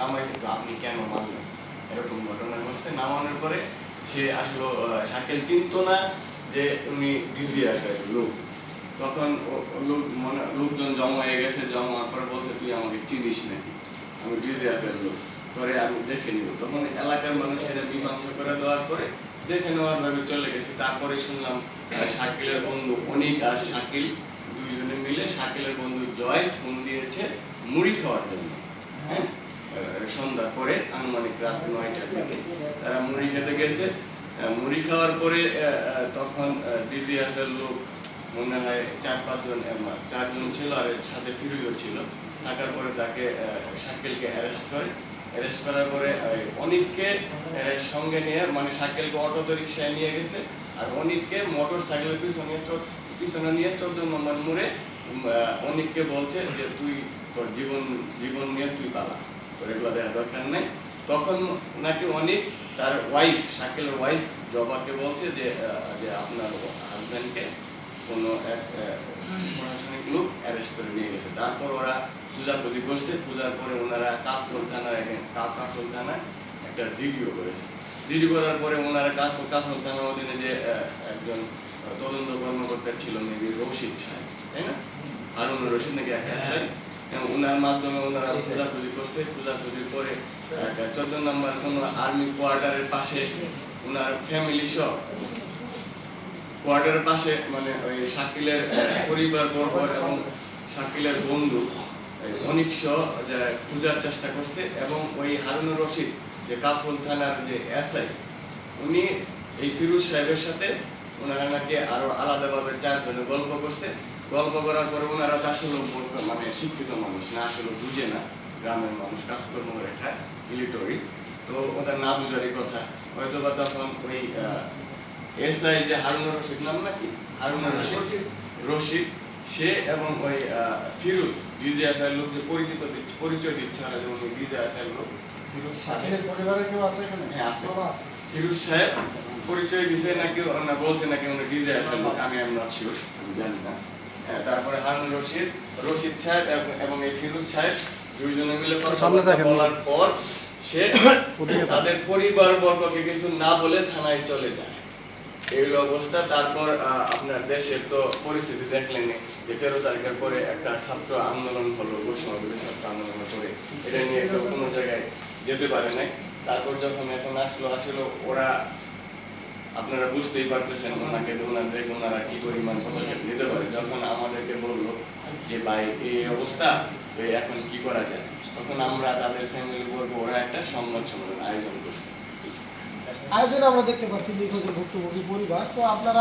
আপনি কেন মানলেন? এরকম ঘটনা ঘটছে, নামানোর পরে সে আসলো চিনতো না যে উনি ডিজিয়ার লোক। তখন লোক লোকজন জমা হয়ে গেছে, জমা পরে বলছে, তুই আমাকে চিনিস আমি ডিজিয়ার লোক। পরে আমি দেখে নিব। তখন এলাকার মানুষ এটা মীমাংসা করে দেওয়ার পরে দেখে নেওয়ার ভাবে চলে গেছে। তারপরে শুনলাম শাকিলের বন্ধু অনিক আর শাকিল দুইজনে মিলে শাকিলের বন্ধু জয় ফোন দিয়েছে মুড়ি খাওয়ার জন্য। পরে আনুমানিক রাত নয়টার দিকে। তারা মুড়ি খেতে গেছে। মুড়ি খাওয়ার পরে তখন ডিজিএফের লোক মনে হয় চার পাঁচজন চারজন ছিল আর সাথে ফিরোজও ছিল। থাকার পরে তাকে শাকিলকে অ্যারেস্ট করে। অ্যারেস্ট করার পরে অনিককে সঙ্গে নিয়ে মানে শাকিলকে অটো রিক্সায় নিয়ে গেছে। আর অনিককে মোটর সাইকেলের পিছনে পিছনে নিয়ে চোদ্দ নম্বর মোড়ে অনিককে বলছে যে, তুই তোর জীবন জীবন নিয়ে তুই পালা। তোর দেওয়ার দরকার নেই। তখন নাকি অনেক তার ওয়াইফ শাকিলের ওয়াইফ জবাকে বলছে যে যে আপনার হাজব্যান্ডকে কোনো এক প্রশাসনিক লোক অ্যারেস্ট করে নিয়ে গেছে। তারপর ওরা পূজাপুজি করছে পূজার পরে ওনারা কাপড় থানার কাপ কাপড় থানায় একটা জিডিও করেছে। জিডি করার পরে ওনারা কাপড় কাপড় থানার অধীনে যে একজন তদন্ত কর্মকর্তা ছিল মেবি রশিদ সাহেব তাই না? হারুন রশিদ নাকি আছে এবং ওনার মাধ্যমে ওনারা পূজাপুজি করছে পরে একটা চোদ্দ নম্বর কোনো আর্মি কোয়ার্টারের পাশে ওনার ফ্যামিলি সহ কোয়ার্টারের পাশে মানে ওই শাকিলের পরিবার বর্গ এবং শাকিলের বন্ধু অনিক সহ যারা খোঁজার চেষ্টা করছে এবং ওই হারুনুর রশিদ, যে কাফল থানার যে এসআই, উনি এই ফিরুজ সাহেবের সাথে ওনারা নাকি আরও আলাদাভাবে চারজনে গল্প করছে। গল্প করার পরে ওনারা তো আসলে বলতো মানে শিক্ষিত মানুষ না আসলে বুঝে না। গ্রামের মানুষ কাজকর্ম রেখায় মিলিটারি তো ওদের না বুঝারই কথা। হয়তো বা তখন ওই এসআই যে হারুনুর রশিদ নাম নাকি হারুনুর রশিদ। রশিদ। সে এবং ওই ফিরোজ ডিজিএফআই লোক যে পরিচিত দিচ্ছে- পরিচয় দিচ্ছে ওরা যেমন ডিজিএফআই লোক। ফিরোজ সাহেব পরিবারে কেউ আছে এখানে? হ্যাঁ, আছে। ফিরোজ সাহেব পরিচয় দিছে নাকি না বলছে নাকি উনি ডিজে আসেন আমি এম নট শিওর আমি জানি না। হ্যাঁ, তারপরে হারুন রশিদ রশিদ সাহেব এবং- এই ফিরোজ সাহেব দুইজনে মিলে দেখেন। বলার পর সে তাদের পরিবার বর্গকে কিছু না বলে থানায় চলে যায়। এই অবস্থা। তারপর আপনার দেশের তো পরিস্থিতি দেখলেন যে তেরো তারিখের পরে একটা ছাত্র আন্দোলন হলো বৈষম্য ছাত্র আন্দোলন করে। এটা নিয়ে কোনো জায়গায় যেতে পারে নাই। তারপর যখন এখন আসলো আসলে ওরা আপনারা বুঝতেই পারতেছেন ওনাকে ওনাদের ওনারা কি পরিমাণ পদক্ষেপ নিতে পারে। যখন আমাদেরকে বলল যে, ভাই, এই অবস্থা এখন কি করা যায়? তখন আমরা তাদের ফ্যামিলি বলব ওরা একটা সংবাদ সম্মেলন আয়োজন করছে। আয়োজন আমরা দেখতে পাচ্ছি নিখোঁজের ভুক্তভোগী পরিবার। তো আপনারা